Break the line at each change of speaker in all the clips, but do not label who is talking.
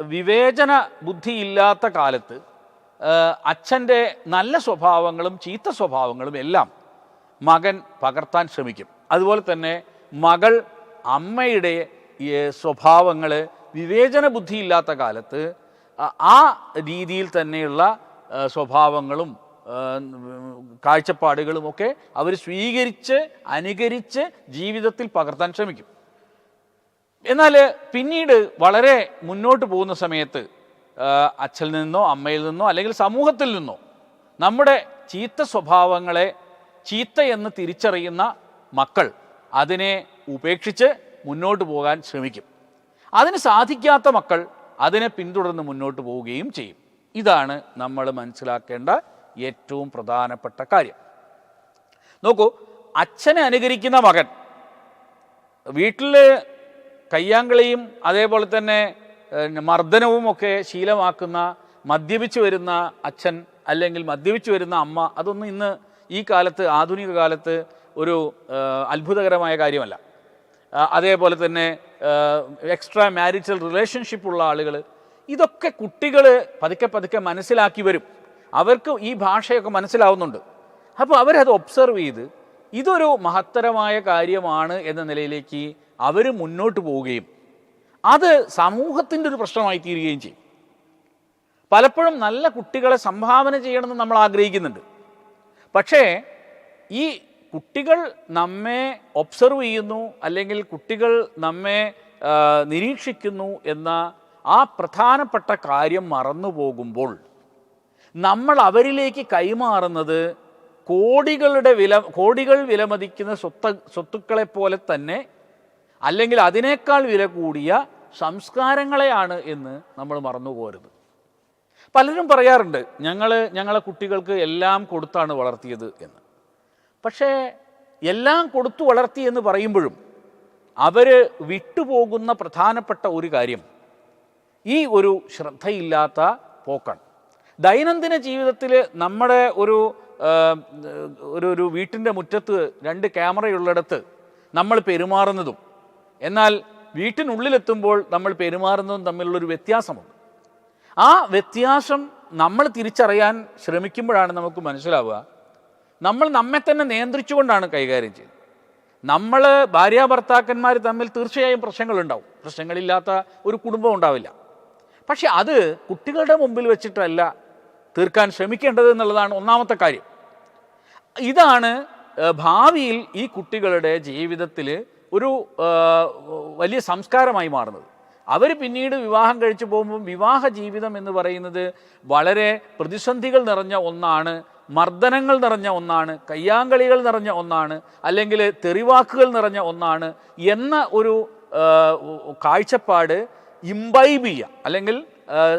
വിവേചന ബുദ്ധിയില്ലാത്ത കാലത്ത് അച്ഛന്റെ നല്ല സ്വഭാവങ്ങളും ചീത്ത സ്വഭാവങ്ങളും എല്ലാം മകൻ പകർത്താൻ ശ്രമിക്കും. അതുപോലെ തന്നെ മകൾ അമ്മയുടെ സ്വഭാവങ്ങൾ വിവേചന ബുദ്ധിയില്ലാത്ത കാലത്ത് ആ രീതിയിൽ തന്നെയുള്ള സ്വഭാവങ്ങളും കാഴ്ചപ്പാടുകളുമൊക്കെ അവർ സ്വീകരിച്ച് അനുകരിച്ച് ജീവിതത്തിൽ പകർത്താൻ ശ്രമിക്കും. എന്നാൽ പിന്നീട് വളരെ മുന്നോട്ട് പോകുന്ന സമയത്ത് അച്ഛനിൽ നിന്നോ അമ്മയിൽ നിന്നോ അല്ലെങ്കിൽ സമൂഹത്തിൽ നിന്നോ നമ്മുടെ ചീത്ത സ്വഭാവങ്ങളെ ചീത്ത എന്ന് തിരിച്ചറിയുന്ന മക്കൾ അതിനെ ഉപേക്ഷിച്ച് മുന്നോട്ട് പോകാൻ ശ്രമിക്കും. അതിന് സാധിക്കാത്ത മക്കൾ അതിനെ പിന്തുടർന്ന് മുന്നോട്ട് പോവുകയും ചെയ്യും. ഇതാണ് നമ്മൾ മനസ്സിലാക്കേണ്ട ഏറ്റവും പ്രധാനപ്പെട്ട കാര്യം. നോക്കൂ അച്ഛനെ അനുകരിക്കുന്ന മകൻ വീട്ടിൽ കയ്യാങ്കളിയും അതേപോലെ തന്നെ ഏഹ്, മർദ്ദനവും ഒക്കെ ശീലമാക്കുന്ന മദ്യപിച്ചു വരുന്ന അച്ഛൻ അല്ലെങ്കിൽ മദ്യപിച്ചു വരുന്ന അമ്മ അതൊന്നും ഇന്ന് ഈ കാലത്ത് ആധുനിക കാലത്ത് ഒരു അത്ഭുതകരമായ കാര്യമല്ല. അതേപോലെ തന്നെ എക്സ്ട്രാ മാരിറ്റൽ റിലേഷൻഷിപ്പ് ഉള്ള ആളുകൾ ഇതൊക്കെ കുട്ടികൾ പതുക്കെ പതുക്കെ മനസ്സിലാക്കി വരും. അവർക്ക് ഈ ഭാഷയൊക്കെ മനസ്സിലാവുന്നുണ്ട്. അപ്പോൾ അവരത് ഒബ്സർവ് ചെയ്ത് ഇതൊരു മഹത്തരമായ കാര്യമാണ് എന്ന നിലയിലേക്ക് അവർ മുന്നോട്ട് പോവുകയും അത് സമൂഹത്തിന്റെ ഒരു പ്രശ്നമായി തീരുകയും ചെയ്യും. പലപ്പോഴും നല്ല കുട്ടികളെ സംഭാവന ചെയ്യണമെന്ന് നമ്മൾ ആഗ്രഹിക്കുന്നുണ്ട്. പക്ഷേ ഈ കുട്ടികൾ നമ്മെ ഒബ്സർവ് ചെയ്യുന്നു അല്ലെങ്കിൽ കുട്ടികൾ നമ്മെ നിരീക്ഷിക്കുന്നു എന്ന ആ പ്രധാനപ്പെട്ട കാര്യം മറന്നു പോകുമ്പോൾ നമ്മൾ അവരിലേക്ക് കൈമാറുന്നത് കോടികളുടെ വില കോടികൾ വിലമതിക്കുന്ന സ്വത്ത് സ്വത്തുക്കളെ പോലെ തന്നെ അല്ലെങ്കിൽ അതിനേക്കാൾ വില കൂടിയ സംസ്കാരങ്ങളെയാണ് എന്ന് നമ്മൾ മറന്നു പോരുത് പലരും പറയാറുണ്ട് ഞങ്ങൾ ഞങ്ങളെ കുട്ടികൾക്ക് എല്ലാം കൊടുത്താണ് വളർത്തിയത് എന്ന്. പക്ഷേ എല്ലാം കൊടുത്തു വളർത്തി എന്ന് പറയുമ്പോഴും അവർ വിട്ടുപോകുന്ന പ്രധാനപ്പെട്ട ഒരു കാര്യം ഈ ഒരു ശ്രദ്ധയില്ലാത്ത പോക്കാണ്. ദൈനംദിന ജീവിതത്തിൽ നമ്മുടെ ഒരു ഒരു ഒരു വീട്ടിന്റെ മുറ്റത്ത് രണ്ട് ക്യാമറയുള്ളിടത്ത് നമ്മൾ പെരുമാറുന്നതും എന്നാൽ വീട്ടിനുള്ളിലെത്തുമ്പോൾ നമ്മൾ പെരുമാറുന്നതും തമ്മിലുള്ളൊരു വ്യത്യാസമുണ്ട്. ആ വ്യത്യാസം നമ്മൾ തിരിച്ചറിയാൻ ശ്രമിക്കുമ്പോഴാണ് നമുക്ക് മനസ്സിലാവുക. നമ്മൾ നമ്മെ തന്നെ നിയന്ത്രിച്ചുകൊണ്ടാണ് കൈകാര്യം ചെയ്യുന്നത്. നമ്മൾ ഭാര്യ ഭർത്താക്കന്മാർ തമ്മിൽ തീർച്ചയായും പ്രശ്നങ്ങളുണ്ടാവും. പ്രശ്നങ്ങളില്ലാത്ത ഒരു കുടുംബം ഉണ്ടാവില്ല. പക്ഷെ അത് കുട്ടികളുടെ മുമ്പിൽ വെച്ചിട്ടല്ല തീർക്കാൻ ശ്രമിക്കേണ്ടത് എന്നുള്ളതാണ് ഒന്നാമത്തെ കാര്യം. ഇതാണ് ഭാവിയിൽ ഈ കുട്ടികളുടെ ജീവിതത്തിൽ ഒരു വലിയ സംസ്കാരമായി മാറുന്നത്. അവർ പിന്നീട് വിവാഹം കഴിച്ചു പോകുമ്പോൾ വിവാഹ ജീവിതം എന്ന് പറയുന്നത് വളരെ പ്രതിസന്ധികൾ നിറഞ്ഞ ഒന്നാണ് മർദ്ദനങ്ങൾ നിറഞ്ഞ ഒന്നാണ് കയ്യാങ്കളികൾ നിറഞ്ഞ ഒന്നാണ് അല്ലെങ്കിൽ തെറിവാക്കുകൾ നിറഞ്ഞ ഒന്നാണ് എന്ന ഒരു കാഴ്ചപ്പാട് ഇംബൈബ് ചെയ്യുക അല്ലെങ്കിൽ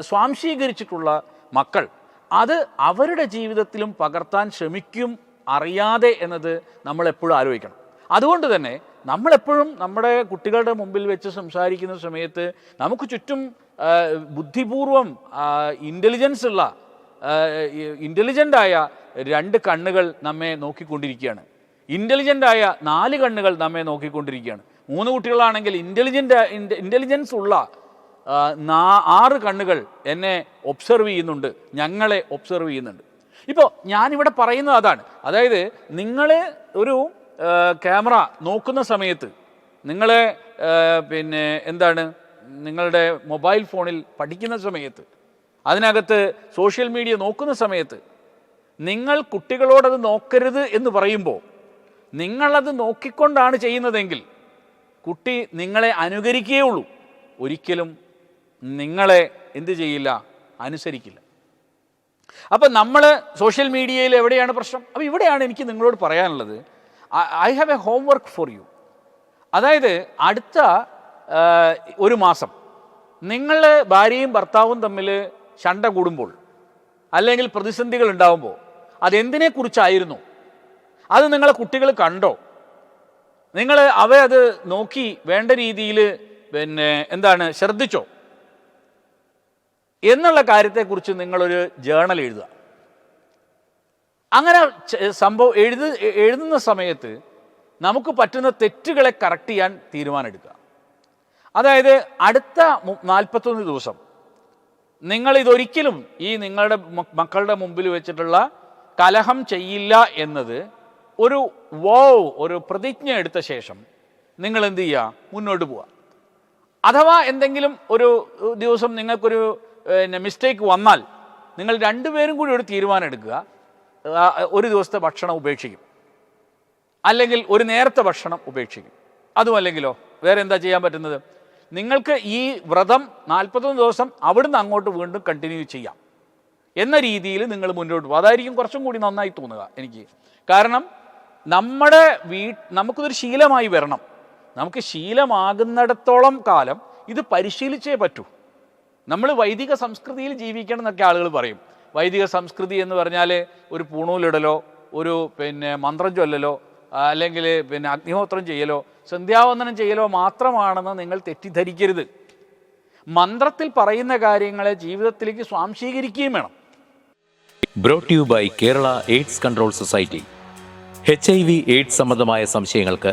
സ്വാംശീകരിച്ചിട്ടുള്ള മക്കൾ. അത് അവരുടെ ജീവിതത്തിലും പകർത്താൻ ശ്രമിക്കും അറിയാതെ എന്നത് നമ്മൾ എപ്പോഴും ആലോചിക്കണം. അതുകൊണ്ട് തന്നെ നമ്മളെപ്പോഴും നമ്മുടെ കുട്ടികളുടെ മുമ്പിൽ വെച്ച് സംസാരിക്കുന്ന സമയത്ത് നമുക്ക് ചുറ്റും ബുദ്ധിപൂർവം ഇന്റലിജൻസ് ഉള്ള ഇന്റലിജന്റായ രണ്ട് കണ്ണുകൾ നമ്മെ നോക്കിക്കൊണ്ടിരിക്കുകയാണ്. ഇന്റലിജന്റായ നാല് കണ്ണുകൾ നമ്മെ നോക്കിക്കൊണ്ടിരിക്കുകയാണ്. മൂന്ന് കുട്ടികളാണെങ്കിൽ ഇന്റലിജന്റ് ഇന്റലിജൻസ് ഉള്ള ആറ് കണ്ണുകൾ എന്നെ ഒബ്സർവ് ചെയ്യുന്നുണ്ട്. ഞങ്ങളെ ഒബ്സർവ് ചെയ്യുന്നുണ്ട്. ഇപ്പോൾ ഞാനിവിടെ പറയുന്നത് അതാണ്. അതായത് നിങ്ങൾ ഒരു ക്യാമറ നോക്കുന്ന സമയത്ത് നിങ്ങളെ പിന്നെ എന്താണ് നിങ്ങളുടെ മൊബൈൽ ഫോണിൽ പഠിക്കുന്ന സമയത്ത് അതിനകത്ത് സോഷ്യൽ മീഡിയ നോക്കുന്ന സമയത്ത് നിങ്ങൾ കുട്ടികളോടത് നോക്കരുത് എന്ന് പറയുമ്പോൾ നിങ്ങളത് നോക്കിക്കൊണ്ടാണ് ചെയ്യുന്നതെങ്കിൽ കുട്ടി നിങ്ങളെ അനുകരിക്കുകയുള്ളൂ. ഒരിക്കലും നിങ്ങളെ എന്ത് ചെയ്യില്ല അനുസരിക്കില്ല. അപ്പം നമ്മൾ സോഷ്യൽ മീഡിയയിൽ എവിടെയാണ് പ്രശ്നം? അപ്പോൾ ഇവിടെയാണ് എനിക്ക് നിങ്ങളോട് പറയാനുള്ളത്. I have a homework for you അതായത് അടുത്ത ഒരു മാസം നിങ്ങൾ ഭാര്യയും ഭർത്താവും തമ്മിൽ ശണ്ട കൂടുമ്പോൾ അല്ലെങ്കിൽ പ്രതിസന്ധികൾ ഉണ്ടാകുമ്പോൾ അതെന്തിനെക്കുറിച്ചായിരുന്നു? അത് നിങ്ങളെ കുട്ടികൾ കണ്ടോ? നിങ്ങൾ അവരത് നോക്കി വേണ്ട രീതിയിൽ പിന്നെ എന്താണ് ശ്രദ്ധിച്ചോ? എന്നുള്ള കാര്യത്തെക്കുറിച്ച് നിങ്ങളൊരു ജേണൽ എഴുതുക. അങ്ങനെ സംഭവം എഴുതു എഴുതുന്ന സമയത്ത് നമുക്ക് പറ്റുന്ന തെറ്റുകളെ കറക്റ്റ് ചെയ്യാൻ തീരുമാനമെടുക്കുക. അതായത് അടുത്ത നാൽപ്പത്തൊന്ന് ദിവസം നിങ്ങൾ ഇതൊരിക്കലും ഈ നിങ്ങളുടെ മക്കളുടെ മുമ്പിൽ വെച്ചിട്ടുള്ള കലഹം ചെയ്യില്ല എന്നത് ഒരു വോ ഒരു പ്രതിജ്ഞ എടുത്ത ശേഷം നിങ്ങൾ എന്ത് ചെയ്യുക മുന്നോട്ട് പോവുക. അഥവാ എന്തെങ്കിലും ഒരു ദിവസം നിങ്ങൾക്കൊരു മിസ്റ്റേക്ക് വന്നാൽ നിങ്ങൾ രണ്ടുപേരും കൂടി ഒരു തീരുമാനം എടുക്കുക ഒരു ദിവസത്തെ ഭക്ഷണം ഉപേക്ഷിക്കും. അല്ലെങ്കിൽ ഒരു നേരത്തെ ഭക്ഷണം ഉപേക്ഷിക്കും. അതുമല്ലെങ്കിലോ വേറെ എന്താ ചെയ്യാൻ പറ്റുന്നത്? നിങ്ങൾക്ക് ഈ വ്രതം നാൽപ്പത്തൊന്ന് ദിവസം അവിടുന്ന് അങ്ങോട്ട് വീണ്ടും കണ്ടിന്യൂ ചെയ്യാം. എന്ന രീതിയിൽ നിങ്ങൾ മുന്നോട്ട് പോകും. അതായിരിക്കും കുറച്ചും കൂടി നന്നായി തോന്നുക എനിക്ക്. കാരണം നമ്മുടെ വീ നമുക്കിതൊരു ശീലമായി വരണം. നമുക്ക് ശീലമാകുന്നിടത്തോളം കാലം ഇത് പരിശീലിച്ചേ പറ്റൂ. നമ്മൾ വൈദിക സംസ്കൃതിയിൽ ജീവിക്കണം എന്നൊക്കെ ആളുകൾ പറയും. വൈദിക സംസ്കൃതി എന്ന് പറഞ്ഞാൽ ഒരു പൂണൂലിടലോ ഒരു പിന്നെ മന്ത്രം ചൊല്ലലോ അല്ലെങ്കിൽ പിന്നെ അഗ്നിഹോത്രം ചെയ്യലോ സന്ധ്യാവന്ദനം ചെയ്യലോ മാത്രമാണെന്ന് നിങ്ങൾ തെറ്റിദ്ധരിക്കരുത്. മന്ത്രത്തിൽ പറയുന്ന കാര്യങ്ങളെ ജീവിതത്തിലേക്ക് സ്വാംശീകരിക്കുകയും വേണം.
Brought you by Kerala AIDS control society H I V AIDS സംബന്ധമായ സംശയങ്ങൾക്ക്